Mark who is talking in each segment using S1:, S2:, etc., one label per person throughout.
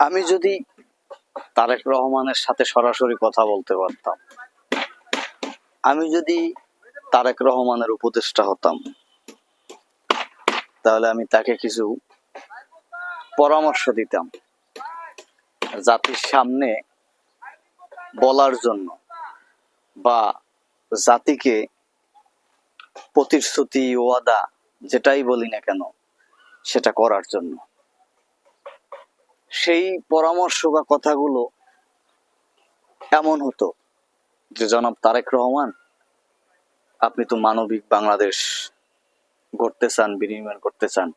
S1: আমি যদি তারেক রহমানের সাথে সরাসরি কথা বলতে পারতাম, আমি যদি তারেক রহমানের উপদেষ্টা হতাম, তাহলে আমি তাকে কিছু পরামর্শ দিতাম জাতির সামনে বলার জন্য বা জাতিকে প্রতিশ্রুতি, ওয়াদা, যেটাই বলি না কেন, সেটা করার জন্য। সেই পরামর্শ বা কথাগুলো এমন হতো যে, জনাব তারেক রহমান, আপনি তো মানবিক বাংলাদেশ গড়তে চান, বিনির্মাণ করতে চান।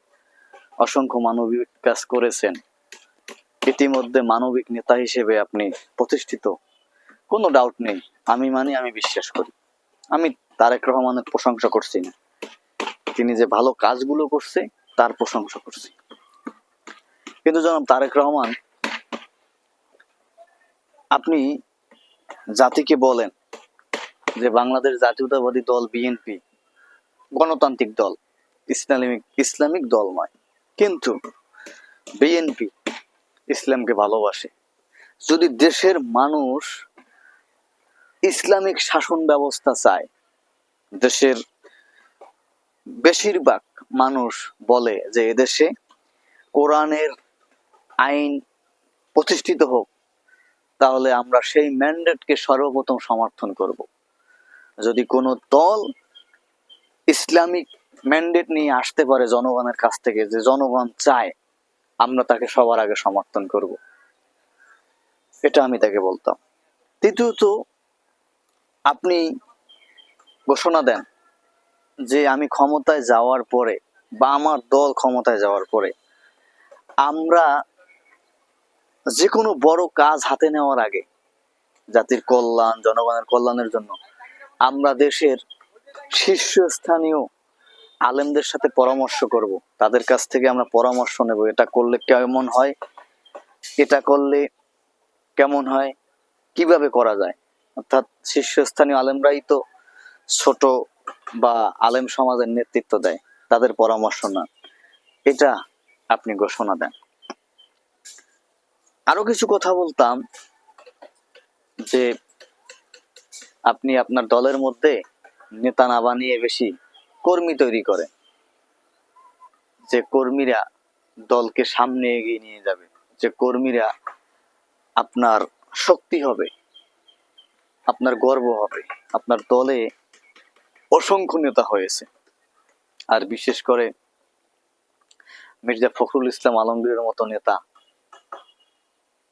S1: অসংখ্য মানবিক কাজ করেছেন। ইতিমধ্যে মানবিক নেতা হিসেবে আপনি প্রতিষ্ঠিত। কোনো ডাউট নেই। আমি মানি, আমি বিশ্বাস করি। আমি তারেক রহমানের প্রশংসা করছি না। তিনি যে ভালো কাজগুলো করছে, তার প্রশংসা করছি। কিন্তু জনাব তারেক রহমান, আপনি জাতিকে বলেন যে বাংলাদেশ জাতীয়তাবাদী দল বিএনপি গণতান্ত্রিক দল, ইসলামিক ইসলামিক দল নয় কিন্তু বিএনপি ইসলামকে ভালোবাসে। যদি দেশের মানুষ ইসলামিক শাসন ব্যবস্থা চায়, দেশের বেশিরভাগ মানুষ বলে যে এদেশে কোরআনের আইন প্রতিষ্ঠিত হোক, তাহলে আমরা সেই ম্যান্ডেটকে সর্বপ্রথম সমর্থন করব। যদি কোনো দল ইসলামিক ম্যান্ডেট নিয়ে আসতে পারে জনগণের কাছ থেকে যে জনগণ চায়, আমরা তাকে সবার আগে সমর্থন করব। এটা আমি তাকে বলতাম। তৃতীয়ত, আপনি ঘোষণা দেন যে আমি ক্ষমতায় যাওয়ার পরে বা আমার দল ক্ষমতায় যাওয়ার পরে আমরা যে কোনো বড় কাজ হাতে নেওয়ার আগে জাতির কল্যাণ, জনগণের কল্যাণের জন্য আমরা দেশের শীর্ষস্থানীয় আলেমদের সাথে পরামর্শ করব। তাদের কাছ থেকে আমরা পরামর্শ নেব, এটা করলে কেমন হয়, এটা করলে কেমন হয়, কীভাবে করা যায়। অর্থাৎ শীর্ষস্থানীয় আলেমরাই তো ছোট বা আলেম সমাজের নেতৃত্ব দেয়, তাদের পরামর্শ না। এটা আপনি ঘোষণা দেন। আরও কিছু কথা বলতাম যে আপনি আপনার দলের মধ্যে নেতা না বানিয়ে বেশি কর্মী তৈরি করেন, যে কর্মীরা দলকে সামনে এগিয়ে নিয়ে যাবে, যে কর্মীরা আপনার শক্তি হবে, আপনার গর্ব হবে, আপনার দলে অসংখ্য নেতা হয়েছে। আর বিশেষ করে মির্জা ফখরুল ইসলাম আলমগীরের মতো নেতা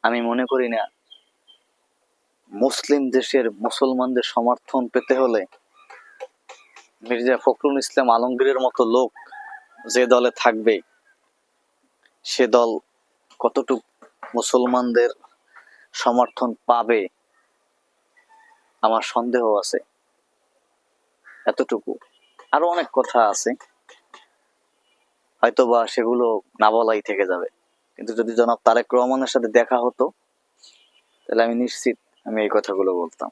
S1: আমি মনে করি না। মুসলিম দেশের মুসলমানদের সমর্থন পেতে হলে মির্জা ফখরুল ইসলাম আলমগীরের মতো লোক যে দলে থাকবে, সে দল কতটুক মুসলমানদের সমর্থন পাবে আমার সন্দেহ আছে। এতটুকু। আরও অনেক কথা আছে। হয়তোবা সেগুলো না বলাই থেকে যাবে। কিন্তু যদি জনাব তারেক রহমানের সাথে দেখা হতো, তাহলে আমি নিশ্চিত আমি এই কথাগুলো বলতাম।